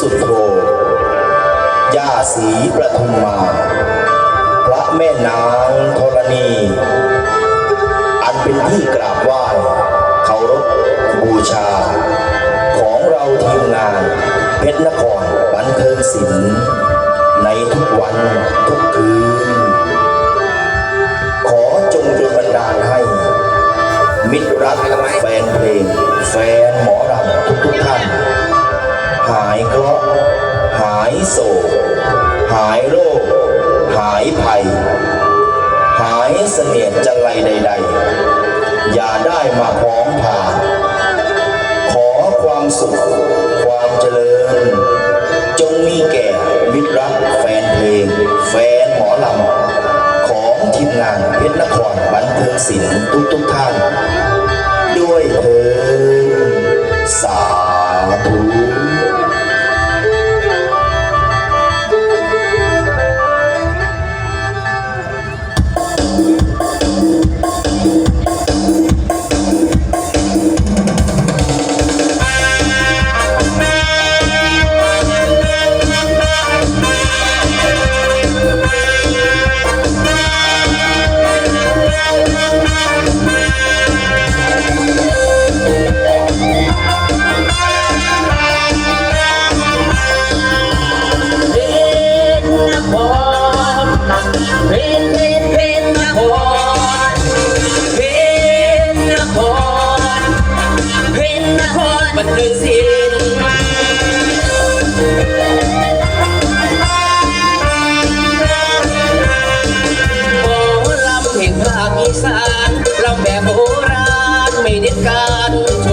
สุดโธย่าสีประทุมมา พระแม่นางธรณี อันเป็นที่กราบไหว้เคารพบูชา ของเราทีมงาน เพชรนครบันเทิงศิลป์ในทุกวันทุกคืน ขอจงโดลบันดาลให้ มิตรรัก นียดจะนไรใด ๆ อย่าได้มาพร้อมพาขอความสุข ความเจริญ จงมีแก่มิตรรักแฟนเพลง แฟนหมอลำ ของทีมงานเพชรนครบันเทิงศิลป์ทุกๆท่าน ด้วยเธอ สานเราแบบโบราณไม่เน้ดการโช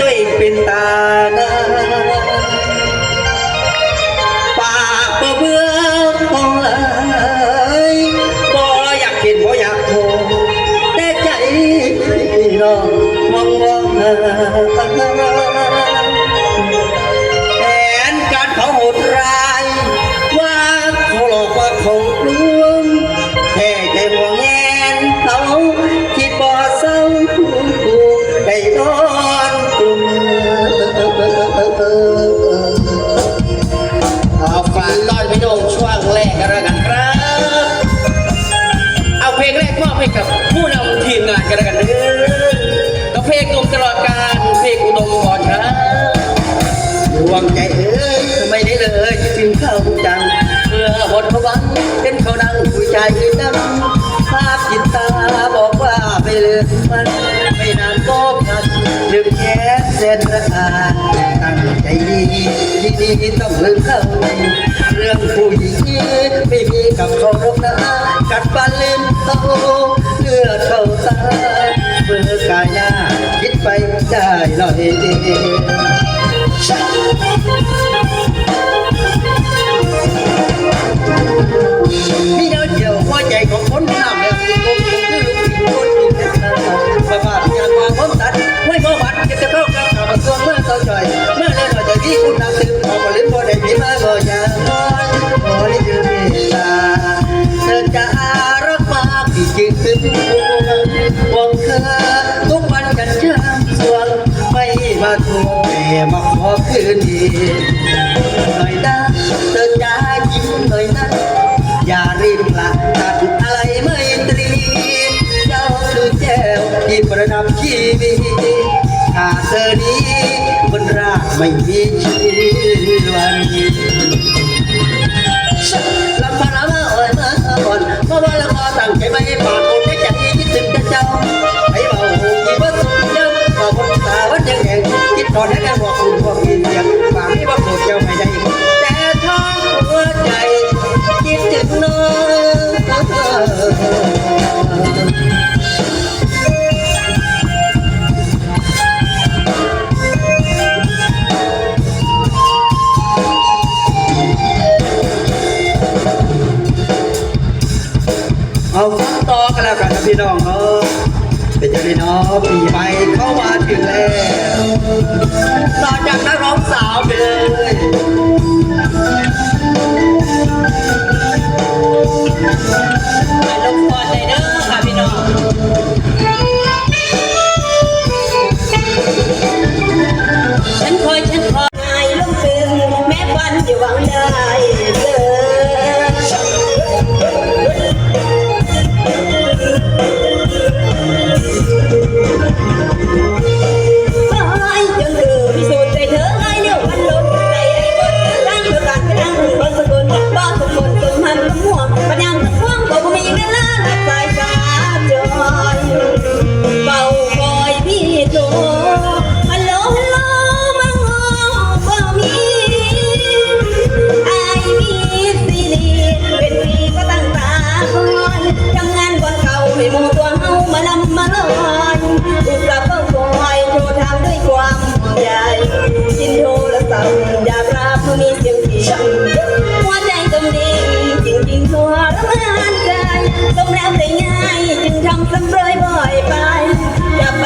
ด้วยเป็นตาหน้า ใจดำภาพจิตตาบอกว่าไม่ลืมมันไม่นานก็พลัดลืมแค่เส้นระอาตั้งใจดีดีดีต้องลืมเขาเรื่องผู้หญิงไม่มีกับเขาหรอกนะกัดฟันเลืมเขาเลือดเข้าตาเมื่อกายหน้าคิดไปได้หน่อยดี พี่เดียวเดียวหัวใจของคนน้ำแล้วคือผมคือลูกศิษย์คนที่เป็นตาประมาทงานวาผมตัดไม่พอวัดจะจะเข้ากับข่าวกระทรวงเมื่อเต่าจ่อยเมื่อเล่นหน่อยจะที่คุณนำซื้อพอมาลิ้นพอได้มีมาบ่อยาน้อยพอได้ยืนเมตตาเธอจะรักมากที่จริงห่วงเธอทุกวันกันช่างสวงไม่มาทวงแต่มาขอคืนดีหน่อยนะเธอจะ นรา พี่น้องเนาะเป็นยังไงเนาะปีใหม่เข้ามาถึงแล้วต่อจากนักร้องสาวไปเลยไปลงพรเลยเด้อ คอยทำงานก่อนเก่าให้มูตัวเฮามานำมาลอยอุตส่าห์เฝ้าคอยโทรถางด้วยความห่วงใยชินโทรศัพท์อยากรับเมื่อมีเสียงเสียงหัวใจจมดิ่งจริงจริงๆทรมานใจต้องแล้วแต่ง่ายจึงทำซ้ำเรยบ่อยไปอย่าไป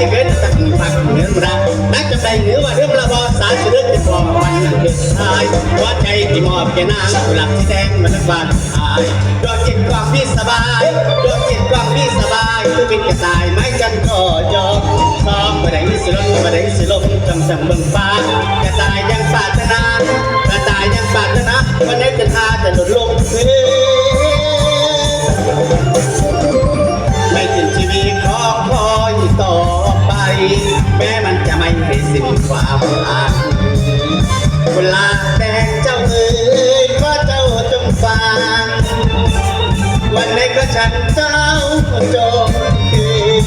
ด้วยกันชายที่เกิดตั้งฝักเหนือระนักจำได้เหนือว่าเรื่องละบอสารสุดเรื่องเป็นบ่วันนั้นเดือดทายวัวใจที่มอบแกนางหลับที่แดงมันบานหายโดนจิตความพี่สบายโดนจิตความพี่สบายคือเป็นกระต่ายไม้กันก็ยอมพร้อมมาได้สิลมมาได้สิลมจำจำเบิ่งฟ้ากระต่ายยัง เวลาแต่งเจ้าเอ๋ยก็เจ้าจงฟังวันไหนก็ฉันเจ้าจงคืน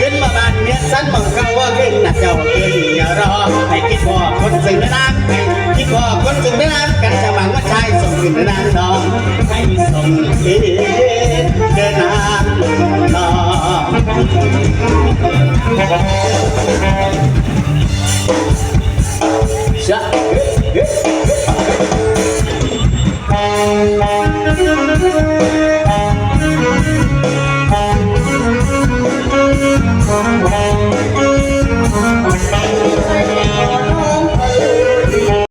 ขึ้นมาบ้านเมียสั้นมองเขาว่าขึ้นนะเจ้าขึ้นอย่ารอให้คิดพอคนสิ่งนานให้คิดพอคนสิ่งนานกันจะหวังว่าชายส่งขึ้นนานน้องให้ส่งเดินนานน้องชะเฮ้เฮ้